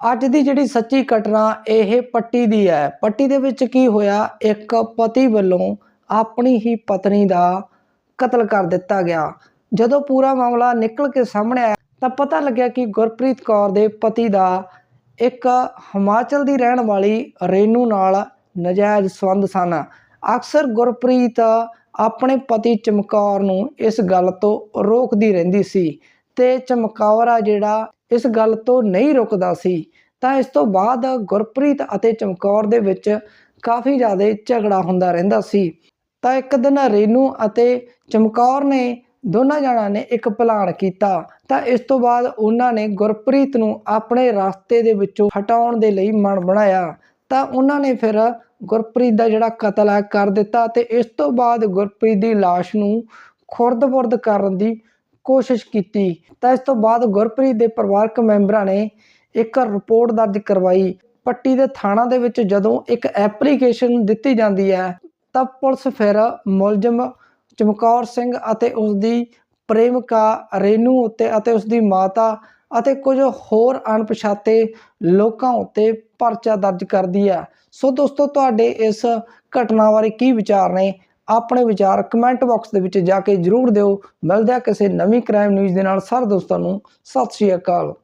ਅੱਜ ਦੀ ਜਿਹੜੀ ਸੱਚੀ ਘਟਨਾ ਇਹ ਪੱਟੀ ਦੀ ਹੈ। ਪੱਟੀ ਦੇ ਵਿੱਚ ਕੀ ਹੋਇਆ? ਇੱਕ ਪਤੀ ਵੱਲੋਂ ਆਪਣੀ ਹੀ ਪਤਨੀ ਦਾ ਕਤਲ ਕਰ ਦਿੱਤਾ ਗਿਆ। ਜਦੋਂ ਪੂਰਾ ਮਾਮਲਾ ਨਿਕਲ ਕੇ ਸਾਹਮਣੇ ਆਇਆ, ਤਾਂ ਪਤਾ ਲੱਗਿਆ ਕਿ ਗੁਰਪ੍ਰੀਤ ਕੌਰ ਦੇ ਪਤੀ ਦਾ ਇੱਕ ਹਿਮਾਚਲ ਦੀ ਰਹਿਣ ਵਾਲੀ ਰੇਨੂ ਨਾਲ ਨਜਾਇਜ਼ ਸੰਬੰਧ ਸਨ। ਅਕਸਰ ਗੁਰਪ੍ਰੀਤ ਆਪਣੇ ਪਤੀ ਚਮਕੌਰ ਨੂੰ ਇਸ ਗੱਲ ਤੋਂ ਰੋਕਦੀ ਰਹਿੰਦੀ ਸੀ ਤੇ ਚਮਕੌਰ ਆ ਜਿਹੜਾ ਇਸ ਗੱਲ ਤੋਂ ਨਹੀਂ ਰੁਕਦਾ ਸੀ, ਤਾਂ ਇਸ ਤੋਂ ਬਾਅਦ ਗੁਰਪ੍ਰੀਤ ਅਤੇ ਚਮਕੌਰ ਦੇ ਵਿੱਚ ਕਾਫੀ ਜ਼ਿਆਦਾ ਝਗੜਾ ਹੁੰਦਾ ਰਹਿੰਦਾ ਸੀ। ਤਾਂ ਇੱਕ ਦਿਨ ਰੇਨੂ ਅਤੇ ਚਮਕੌਰ ਨੇ ਦੋਨਾਂ ਜਣਾਂ ਨੇ ਇੱਕ ਪਲਾਨ ਕੀਤਾ। ਤਾਂ ਇਸ ਤੋਂ ਬਾਅਦ ਉਹਨਾਂ ਨੇ ਗੁਰਪ੍ਰੀਤ ਨੂੰ ਆਪਣੇ ਰਸਤੇ ਦੇ ਵਿੱਚੋਂ ਹਟਾਉਣ ਦੇ ਲਈ ਮਨ ਬਣਾਇਆ। ਤਾਂ ਉਹਨਾਂ ਨੇ ਫਿਰ ਗੁਰਪ੍ਰੀਤ ਦਾ ਜਿਹੜਾ ਕਤਲ ਹੈ ਕਰ ਦਿੱਤਾ ਤੇ ਇਸ ਤੋਂ ਬਾਅਦ ਗੁਰਪ੍ਰੀਤ ਦੀ ਲਾਸ਼ ਨੂੰ ਖੁਰਦ-ਬੁਰਦ ਕਰਨ ਦੀ ਕੋਸ਼ਿਸ਼ ਕੀਤੀ। ਤਾਂ ਇਸ ਤੋਂ ਬਾਅਦ ਗੁਰਪ੍ਰੀਤ ਦੇ ਪਰਿਵਾਰਕ ਮੈਂਬਰਾਂ ਨੇ ਇੱਕ ਰਿਪੋਰਟ ਦਰਜ ਕਰਵਾਈ। ਪੱਟੀ ਦੇ ਥਾਣਾ ਦੇ ਵਿੱਚ ਜਦੋਂ ਇੱਕ ਐਪਲੀਕੇਸ਼ਨ ਦਿੱਤੀ ਜਾਂਦੀ ਹੈ, ਤਾਂ ਪੁਲਿਸ ਫਿਰ ਮੁਲਜ਼ਮ ਚਮਕੌਰ ਸਿੰਘ ਅਤੇ ਉਸ ਦੀ ਪ੍ਰੇਮਿਕਾ ਰੇਨੂ ਉੱਤੇ ਅਤੇ ਉਸ ਦੀ ਮਾਤਾ ਅਤੇ ਕੁਝ ਹੋਰ ਅਣਪਛਾਤੇ ਲੋਕਾਂ ਉੱਤੇ ਪਰਚਾ ਦਰਜ ਕਰਦੀ ਹੈ। ਸੋ ਦੋਸਤੋ, ਤੁਹਾਡੇ ਇਸ ਘਟਨਾ ਬਾਰੇ ਕੀ ਵਿਚਾਰ ਨੇ? ਆਪਣੇ ਵਿਚਾਰ ਕਮੈਂਟ ਬਾਕਸ ਦੇ ਵਿੱਚ ਜਾ ਕੇ ਜਰੂਰ ਦਿਓ। ਮਿਲਦੇ ਆ ਕਿਸੇ ਨਵੀਂ ਕ੍ਰਾਈਮ ਨਿਊਜ਼ ਦੇ ਨਾਲ। ਸਾਰੇ ਦੋਸਤਾਂ ਨੂੰ ਸਤਿ ਸ਼੍ਰੀ ਅਕਾਲ।